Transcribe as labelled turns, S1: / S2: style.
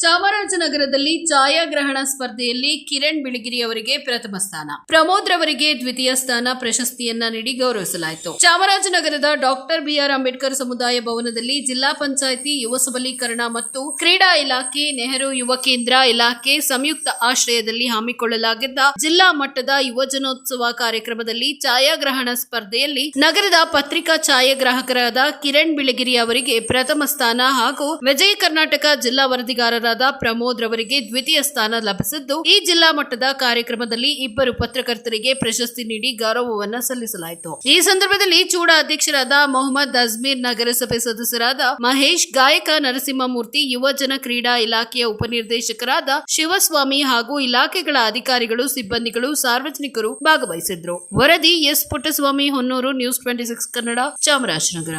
S1: ಚಾಮರಾಜನಗರದಲ್ಲಿ ಛಾಯಾಗ್ರಹಣ ಸ್ಪರ್ಧೆಯಲ್ಲಿ ಕಿರಣ್ ಬಿಳಿಗಿರಿ ಅವರಿಗೆ ಪ್ರಥಮ ಸ್ಥಾನ. ಪ್ರಮೋದ್ ರವರಿಗೆ ದ್ವಿತೀಯ ಸ್ಥಾನ ಪ್ರಶಸ್ತಿಯನ್ನ ನೀಡಿ ಗೌರವಿಸಲಾಯಿತು. ಚಾಮರಾಜನಗರದ ಡಾಕ್ಟರ್ ಬಿಆರ್ ಅಂಬೇಡ್ಕರ್ ಸಮುದಾಯ ಭವನದಲ್ಲಿ ಜಿಲ್ಲಾ ಪಂಚಾಯಿತಿ ಯುವ ಸಬಲೀಕರಣ ಮತ್ತು ಕ್ರೀಡಾ ಇಲಾಖೆ, ನೆಹರು ಯುವ ಕೇಂದ್ರ ಇಲಾಖೆ ಸಂಯುಕ್ತ ಆಶ್ರಯದಲ್ಲಿ ಹಮ್ಮಿಕೊಳ್ಳಲಾಗಿದ್ದ ಜಿಲ್ಲಾ ಮಟ್ಟದ ಯುವಜನೋತ್ಸವ ಕಾರ್ಯಕ್ರಮದಲ್ಲಿ ಛಾಯಾಗ್ರಹಣ ಸ್ಪರ್ಧೆಯಲ್ಲಿ ನಗರದ ಪತ್ರಿಕಾ ಛಾಯಾಗ್ರಾಹಕರಾದ ಕಿರಣ್ ಬಿಳಗಿರಿ ಅವರಿಗೆ ಪ್ರಥಮ ಸ್ಥಾನ ಹಾಗೂ ವಿಜಯ ಕರ್ನಾಟಕ ಜಿಲ್ಲಾ ವರದಿಗಾರರಾದ ಪ್ರಮೋದ್ ರವರಿಗೆ ದ್ವಿತೀಯ ಸ್ಥಾನ ಲಭಿಸಿದ್ದು, ಈ ಜಿಲ್ಲಾ ಮಟ್ಟದ ಕಾರ್ಯಕ್ರಮದಲ್ಲಿ ಇಬ್ಬರು ಪತ್ರಕರ್ತರಿಗೆ ಪ್ರಶಸ್ತಿ ನೀಡಿ ಗೌರವವನ್ನ ಸಲ್ಲಿಸಲಾಯಿತು. ಈ ಸಂದರ್ಭದಲ್ಲಿ ಚೂಡ ಅಧ್ಯಕ್ಷರಾದ ಮೊಹಮ್ಮದ್ ಅಜ್ಮೀರ್ ನಗರಸಭೆ ಸದಸ್ಯರಾದ ಮಹೇಶ್, ಗಾಯಕ ನರಸಿಂಹಮೂರ್ತಿ ಯುವಜನ ಕ್ರೀಡಾ ಇಲಾಖೆಯ ಉಪನಿರ್ದೇಶಕರಾದ ಶಿವಸ್ವಾಮಿ ಹಾಗೂ ಇಲಾಖೆಗಳ ಅಧಿಕಾರಿಗಳು, ಸಿಬ್ಬಂದಿಗಳು, ಸಾರ್ವಜನಿಕರು ಭಾಗವಹಿಸಿದ್ರು. ವರದಿ S Puttaswamy Honnur, news twenty six Kannada, Chamarajanagar.